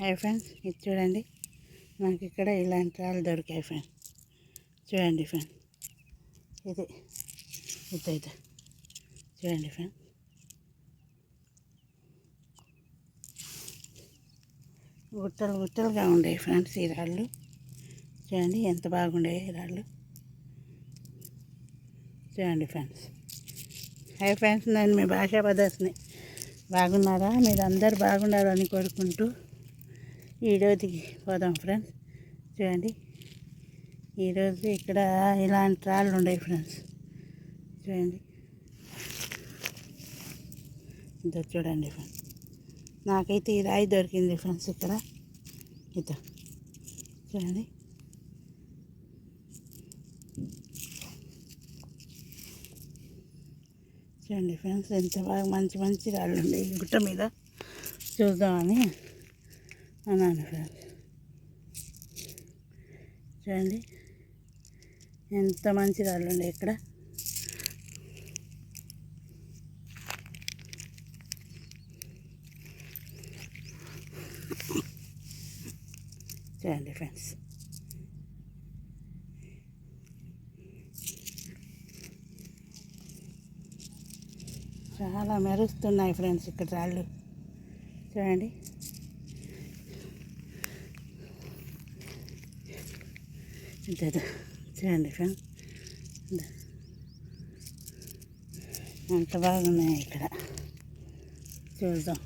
Hi friends ఇది చూడండి. నాకు ఇక్కడ ఇలాంటి రాళ్ళు దొరికాయి ఫ్రెండ్ చూడండి ఫ్రెండ్ ఇది ఇది ఇది చూడండి ఫ్రెండ్ గుట్టలు గుట్టలుగా ఉండేవి ఫ్రెండ్స్ ఈ రాళ్ళు. చూడండి ఎంత బాగుండేవి ఈ రాళ్ళు. చూడండి ఫ్రెండ్స్. హాయ్ ఫ్రెండ్స్ నేను మీ భాషా బ్రదర్స్ని. బాగున్నారా? మీరు అందరు బాగున్నారు అని కోరుకుంటూ ఈరోజుకి పోదాం ఫ్రెండ్స్. చూడండి. ఈరోజు ఇక్కడ ఇలాంటి రాళ్ళు ఉన్నాయి ఫ్రెండ్స్. చూడండి. ఇదో చూడండి ఫ్రెండ్స్. నాకైతే ఈ రాయి దొరికింది ఫ్రెండ్స్ ఇక్కడ. ఇదో. చూడండి. చూడండి ఫ్రెండ్స్ ఎంత బాగా మంచి మంచి రాళ్ళు ఉన్నాయి ఈ గుట్ట మీద చూద్దామని. అన్నాను ఫ్రెండ్స్ చూడండి ఎంత మంచి రాళ్ళు ఉండే ఇక్కడ. చూడండి ఫ్రెండ్స్. చాలా మెరుస్తున్నాయి ఫ్రెండ్స్ ఇక్కడ రాళ్ళు. చూడండి. ఇదే చూడండి ఫ్రెండ్స్ అంత ఎంత బాగున్నాయి ఇక్కడ. చూద్దాం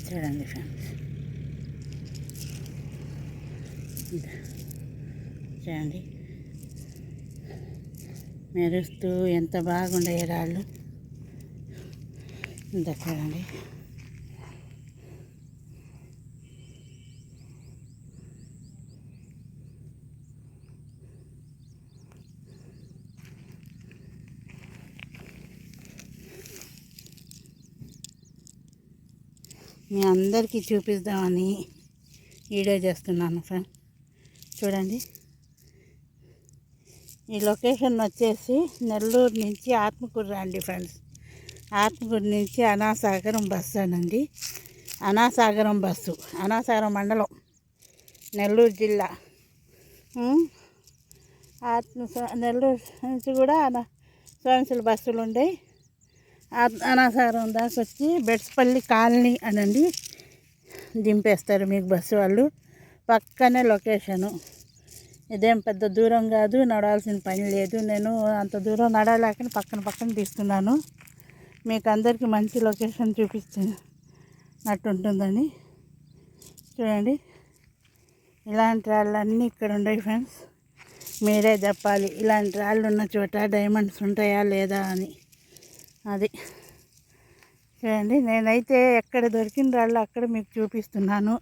ఇది చూడండి ఫ్రెండ్స్. చూడండి. మెరుస్తూ ఎంత బాగుండే రాళ్ళు ఇంత చూడండి. మీ అందరికీ చూపిద్దామని వీడియో చేస్తున్నాను ఫ్రెండ్ చూడండి. ఈ లొకేషన్ వచ్చేసి నెల్లూరు నుంచి ఆత్మకూరు రండి ఫ్రెండ్స్. ఆత్మకూరు నుంచి అనాసాగరం బస్సు అనండి. అనాసాగరం బస్సు. అనాసాగరం మండలం నెల్లూరు జిల్లా. ఆత్మ నెల్లూరు నుంచి కూడా అనా సోమశిల బస్సులు ఉండేవి అనాసారం దాకా వచ్చి బెడ్స్పల్లి కాలనీ అనండి. దింపేస్తారు మీకు బస్సు వాళ్ళు. పక్కనే లొకేషను. ఇదేం పెద్ద దూరం కాదు నడవాల్సిన పని లేదు. నేను అంత దూరం నడవలేకని పక్కన పక్కన తీస్తున్నాను. మీకు అందరికీ మంచి లొకేషన్ చూపిస్తున్నట్టు ఉంటుందని చూడండి. ఇలాంటి రాళ్ళన్నీ ఇక్కడ ఉన్నాయి ఫ్రెండ్స్. మీరే చెప్పాలి ఇలాంటి రాళ్ళు ఉన్న చోట డైమండ్స్ ఉంటాయా లేదా అని. అది. చూడండి నేనైతే ఎక్కడ దొరికిన రాళ్ళు అక్కడ మీకు చూపిస్తున్నాను.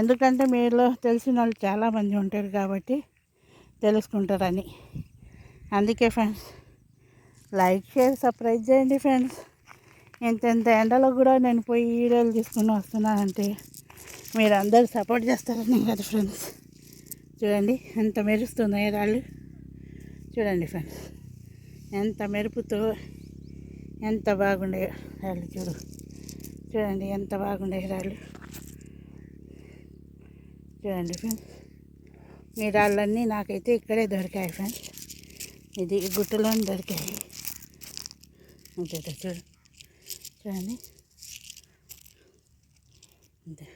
ఎందుకంటే మీలో తెలిసిన వాళ్ళు చాలామంది ఉంటారు కాబట్టి తెలుసుకుంటారని. అందుకే ఫ్రెండ్స్ లైక్ షేర్ సర్ప్రైజ్ చేయండి ఫ్రెండ్స్. ఇంత ఎండలో కూడా నేను పోయి వీడియోలు తీసుకుని వస్తున్నానంటే మీరు అందరు సపోర్ట్ చేస్తారని కదా ఫ్రెండ్స్. చూడండి ఎంత మెరుస్తున్నాయి రాళ్ళు. చూడండి ఫ్రెండ్స్ ఎంత మెరుపుతో ఎంత బాగుండే రాళ్ళు చూడు. చూడండి ఎంత బాగుండే రాళ్ళు. చూడండి ఫ్రెండ్స్ మీ రాళ్ళన్నీ నాకైతే ఇక్కడే దొరికాయి ఫ్రెండ్స్ ఇది గుట్టలోనే దొరికాయి. అంతే చూడు. చూడండి. అంతే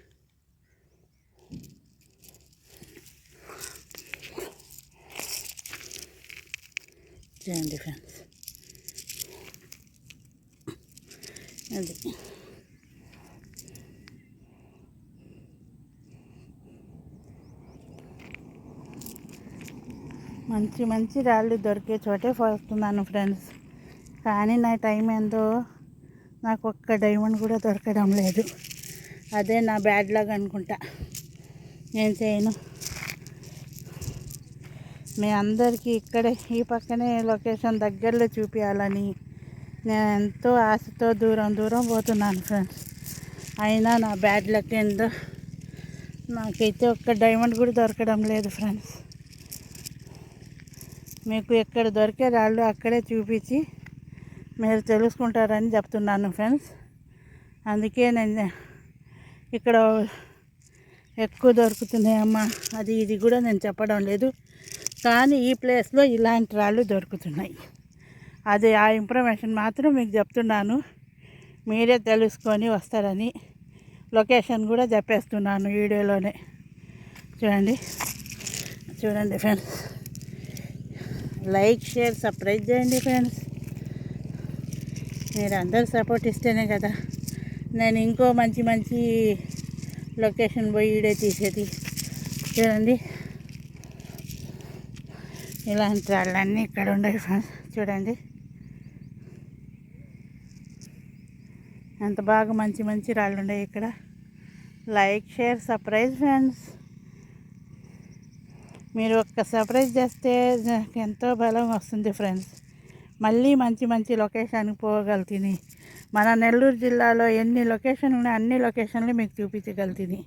చూడండి ఫ్రెండ్స్ అది. మంచి మంచి రాళ్ళు దొరికే చోటే పోతున్నాను ఫ్రెండ్స్. కానీ నా టైం ఏందో నాకు ఒక్క డైమండ్ కూడా దొరకడం లేదు. అదే నా బ్యాడ్ లాగ్ అనుకుంటా. నేను చేయను. మీ అందరికీ ఇక్కడే ఈ పక్కనే లొకేషన్ దగ్గరలో చూపించాలని నేను ఎంతో ఆశతో దూరం దూరం పోతున్నాను ఫ్రెండ్స్ అయినా నా బ్యాడ్ లక్ ఏందో నాకైతే ఒక్క డైమండ్ కూడా దొరకడం లేదు ఫ్రెండ్స్ మీకు ఎక్కడ దొరికే రాళ్ళు అక్కడే చూపించి మీరు తెలుసుకుంటారని చెప్తున్నాను ఫ్రెండ్స్ అందుకే నేను ఇక్కడ ఎక్కువ దొరుకుతున్నాయమ్మా అది ఇది కూడా నేను చెప్పడం లేదు. కానీ ఈ ప్లేస్లో ఇలాంటి రాళ్ళు దొరుకుతున్నాయి. అది ఆ ఇన్ఫర్మేషన్ మాత్రం మీకు చెప్తున్నాను. మీరే తెలుసుకొని వస్తారని లొకేషన్ కూడా చెప్పేస్తున్నాను వీడియోలోనే. చూడండి. చూడండి ఫ్రెండ్స్ లైక్ షేర్ సబ్స్క్రైబ్ చేయండి ఫ్రెండ్స్ మీరు అందరు సపోర్ట్ ఇస్తేనే కదా. నేను ఇంకో మంచి మంచి లొకేషన్ పోయి వీడియో తీసేది. చూడండి. ఇలాంటి వాళ్ళన్నీ ఇక్కడ ఉన్నాయి ఫ్రెండ్స్ చూడండి. ఎంత బాగా మంచి మంచి రాళ్ళు ఉన్నాయి ఇక్కడ. లైక్ షేర్ సర్ప్రైజ్ ఫ్రెండ్స్ మీరు ఒక్క సర్ప్రైజ్ చేస్తే నాకు ఎంతో బలం వస్తుంది ఫ్రెండ్స్ మళ్ళీ మంచి మంచి లొకేషన్కి పోగలుగుతుంది మన నెల్లూరు జిల్లాలో ఎన్ని లొకేషన్లు ఉన్నాయి అన్ని లొకేషన్లు మీకు చూపించగలుగుతుంది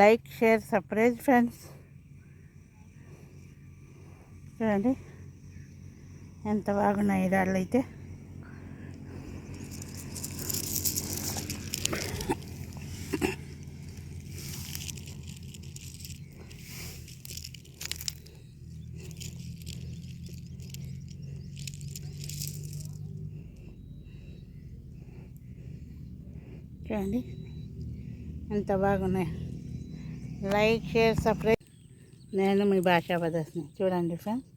లైక్ షేర్ సర్ప్రైజ్ ఫ్రెండ్స్ చూడండి. ఎంత బాగున్నాయి రాళ్ళు అయితే. చూడండి ఎంత బాగున్నాయి. Like share subscribe. నేను మీ భాషా ప్రదర్శన. చూడండి ఫ్రెండ్స్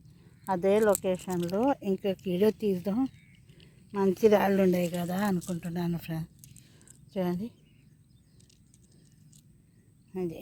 అదే లొకేషన్లో ఇంకా వీడియో తీద్దాం. మంచి రాళ్ళు ఉండేవి కదా అనుకుంటున్నాను ఫ్రెండ్స్ చూడండి. అది.